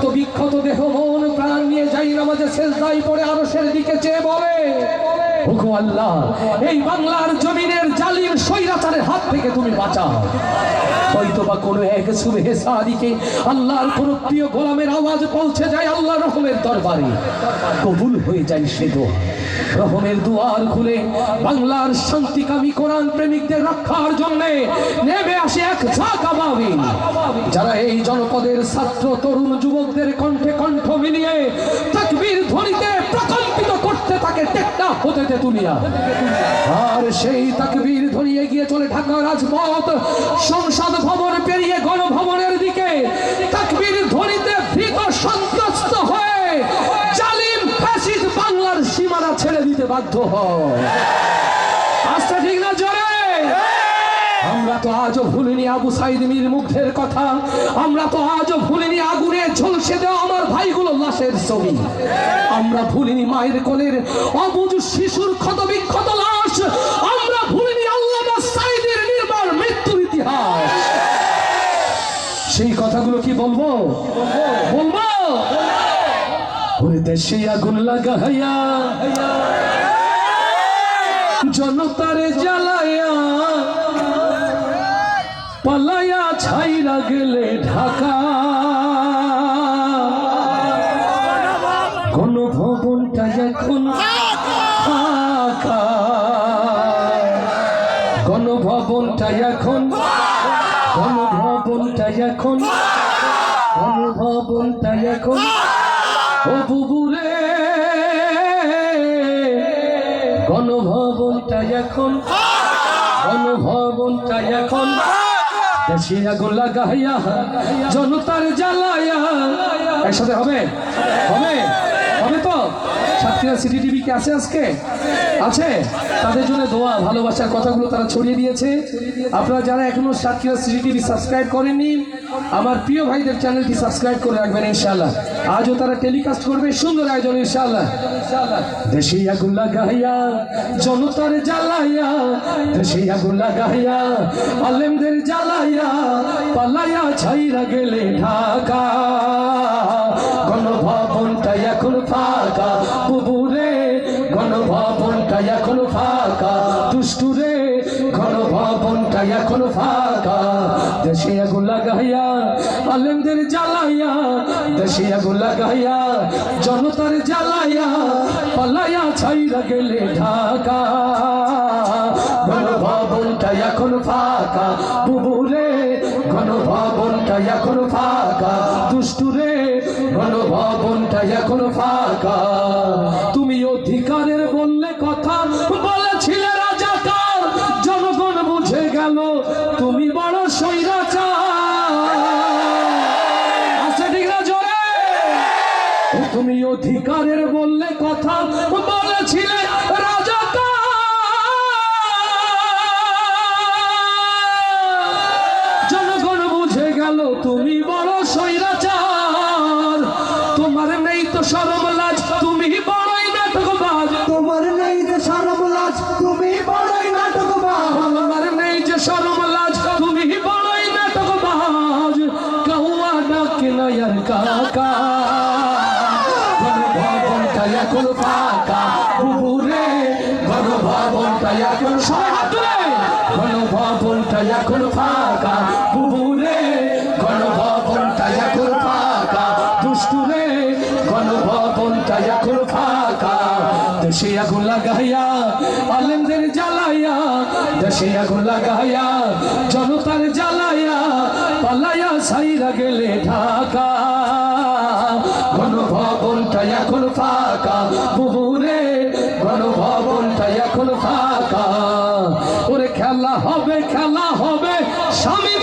ক্ষত বিক্ষত দেহ, মন, প্রাণ নিয়ে যাই নামাজে শেষ দায়ী পড়ে আরও দিকে চেয়ে বলে। ওগো আল্লাহ, এই বাংলার জমিনের জালিম স্বৈরাচারের হাত থেকে তুমি বাঁচাও। হয়তো বা কোনো এক আল্লাহর কোনো প্রিয় গোলামের আওয়াজ পৌঁছে যায় আল্লাহ দরবারে। কবুল হয়ে যায় সে দোয়া। রহমের দুয়ার খুলে বাংলার শান্তিকামী কোরআন প্রেমিকদের রক্ষার জন্য নেমে আসে এক যারা এই জনপদের ছাত্র তরুণ যুবকদের কণ্ঠে কণ্ঠ মিলিয়ে তাকবীর প্রকম্পিত করতে থাকে টেকটা হতে তুলিয়া আর সেই তাকবীর ধরিয়ে গিয়ে চলে ঢাকা রাজপথ। সংসদ ভবন পেরিয়ে গণভবনের দিকে তাকবীর ধরিতে ভীত সন্ত্রস্ত হয়ে জালিম ফ্যাসিস্ট বাংলার সীমানা ছেড়ে দিতে বাধ্য হয়। আমরা তো আজও ভুলিনি আবু সাইদ মীর মুগ্ধের কথা। আমরা তো আজও ভুলিনি আগুনে ঝলসে দেওয়া আমার ভাইগুলো লাশের ছবি। আমরা ভুলিনি মায়ের কোলের অবুজ শিশুর ক্ষত বিক্ষত লাশ। আমরা ভুলিনি আল্লাহ সাইদের নির্মল মৃত্যুর ইতিহাস। সেই কথাগুলো কি বলব? বলব? ওরে দেশে আগুন লাগাইয়া, জনতারে জ্বালায়া পালায়া ছাইরা গেলে ঢাকা। কোন ভবনটা এখন কোন ভবনটা এখন কোন ভবনটা এখন কোন ভবনটা এখন ও বুবুরে। গণভবনটা এখন গণভবনটা এখন দেশে আগুন লাগাইয়া জনতার জ্বালাইয়া একসাথে হবে? হবে? হবে তো? সাতক্ষীরা সিটি টিভি কি আছে আজকে? আছে? তাদের জন্য দোয়া, ভালোবাসার কথাগুলো তারা ছড়িয়ে দিয়েছে। আপনারা যারা এখনও সাতক্ষীরা সিটি টিভি সাবস্ক্রাইব করেননি আমার প্রিয় ভাইদের চ্যানেলটি সাবস্ক্রাইব করে রাখবেন, ইনশাআল্লাহ। আজও তারা টেলিকাস্ট করবে, সুন্দর আয়োজন, ইনশাআল্লাহ। দেশে আগুন লাগাইয়া, জনতার জ্বালাইয়া, দেশে আগুন লাগাইয়া, আলেমদের জ্বালাইয়া, পালাইয়া ছাইরা গেলে ঢাকা। গণভবনটা এখন ফাঁকা বুবুরে গণভবনটা এখন ফাঁকা। দুষ্টুরে গণভবনটা এখন ফাঁকা। দেশে আগুন লাগাইয়া, আলেমদের জ্বালাইয়া, দেশে আগুন লাগাইয়া, জনতার জ্বালাইয়া, পালাইয়া ছাইরা গেলে ঢাকা। গণভবনটা এখন ফাঁকা। বুবুরে গণভবনটা এখন ফাঁকা। দুষ্টুরে গণভবনটা এখন ফাঁকা। অধিকারের বললে কথা বলেছিলে জনগণ বুঝে গেল তুমি বড় স্বৈরাচার। তোমার নেই তো সরম লাজ তুমি বড়ই নাটকবাজ। তোমার নেই যে সরম লাজ তুমি বড়ই নাটকবাজ। তোমার নেই যে সরম লাজ তুমি বড়ই নাটকবাজ। কাউয়া ডাকে নয়ার কাকা। গণভবনটা এখন ফাঁকা, বুবুরে, গণভবনটা এখন ফাঁকা। দুষ্টুরে, গণভবনটা এখন ফাঁকা। দেশে আগুন লাগাইয়া, আলেমদের জ্বালাইয়া ঢাকা। গণভবনটা এখন ফাঁকা, বুবুরে খেলা হবে খেলা হবে স্বামীর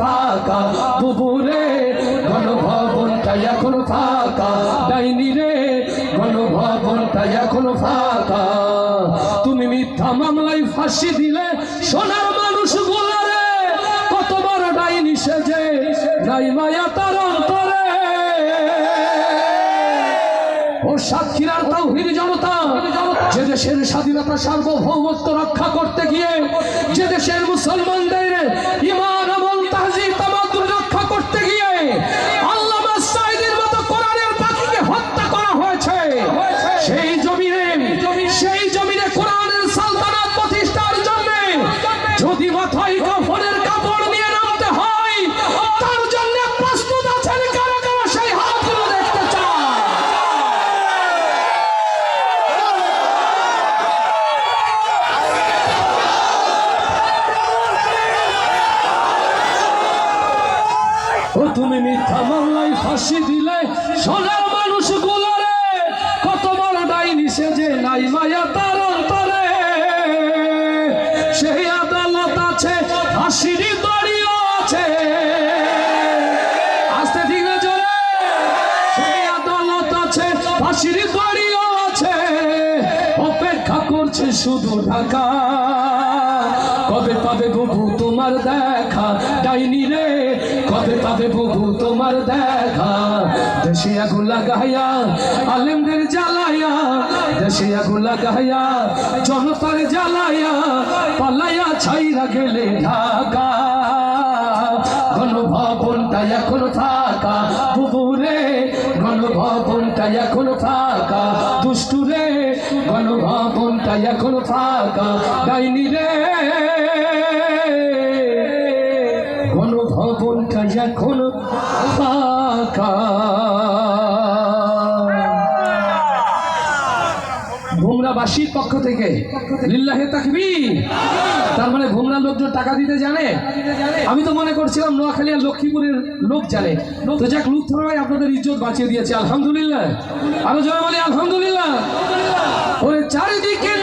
ফাঁকা এখন ফাঁকা। ডাইনি রে এখন ফাঁকা। তুমি মিথ্যা মামলায় ফাঁসি দিলে সোনার মানুষ রে কত বড় ডাইনি সেজে, নাই মায়া তার অন্তরে। ও সাক্ষীরা তাওহিদ জনতা, যে দেশের স্বাধীনতা সার্বভৌমত্ব রক্ষা করতে ফাঁসি দিলে সোনার মানুষ গুলারে, কত বড় ডাইনি সেজে নাই মায়া তার অন্তরে। সেই আদালত আছে, ফাঁসির আছে। সেই আছে আছে। অপেক্ষা করছে শুধু ঢাকা। কবে পাবে বুবু তোমার দেখা? ডাইনি রে, কবে পাবে বুবু তোমার দেখা? দেশে আগুন লাগাইয়া, আলেমদের জ্বালাইয়া, দেশে আগুন লাগাইয়া, জনতার জ্বালাইয়া, পালাইয়া ছাইরা গেলে ঢাকা। গণভবনটা এখন ফাঁকা। বুবুরে গণভবনটা এখন ফাঁকা। দুষ্টুরে গণভবনটা এখনও থাকা ডাইনি রে। গণভবনটা এখনও ফাঁকা। ভোমরাবাসীর পক্ষ থেকে লিল্লাহে তাকবি তার মানে ভোমরা লোকজন টাকা দিতে জানে, আমি তো মনে করছিলাম নোয়াখালী আর লক্ষ্মীপুরের লোক জানে। তো যাক লুক ভাই আপনাদের ইজ্জত বাঁচিয়ে দিয়েছে, আলহামদুলিল্লাহ। আরও জয় বলি, আলহামদুলিল্লাহ। ওরে চারিদিকে